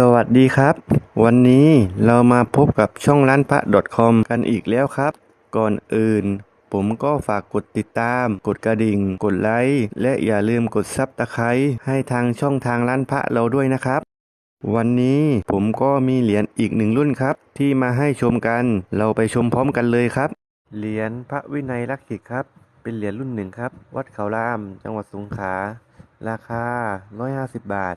สวัสดีครับ วันนี้เรามาพบกับช่องร้านพระ .com กันอีกแล้วครับ ก่อนอื่น ผมก็ฝากกดติดตาม กดกระดิ่ง กดไลค์และอย่าลืมกดซับตะไคร้ให้ทางช่องทางร้านพระเราด้วยนะครับ วันนี้ผมก็มีเหรียญอีกหนึ่งรุ่นครับ ที่มาให้ชมกัน เราไปชมพร้อมกันเลยครับ เหรียญพระวินัยรักษิตครับ เป็นเหรียญรุ่นหนึ่งครับ วัดเขาราม จังหวัดสงขลาราคา 150 บาท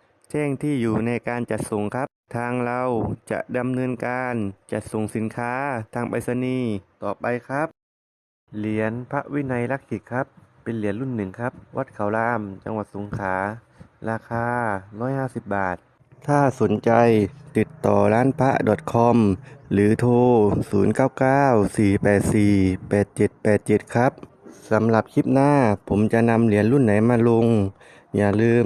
แจ้งที่อยู่ในการจัดส่งครับ ทางเราจะดำเนินการจัดส่งสินค้าทางไปรษณีย์ต่อไปครับ เหรียญพระวินัยรักษิตครับ เป็นเหรียญรุ่นหนึ่งครับ วัดเขาราม จังหวัดสงขลาราคา 150 บาท ถ้าสนใจติดต่อร้านพระ .com หรือโทร 0994848787 ครับ สำหรับคลิปหน้าผมจะนำเหรียญรุ่นไหนมาลง อย่าลืม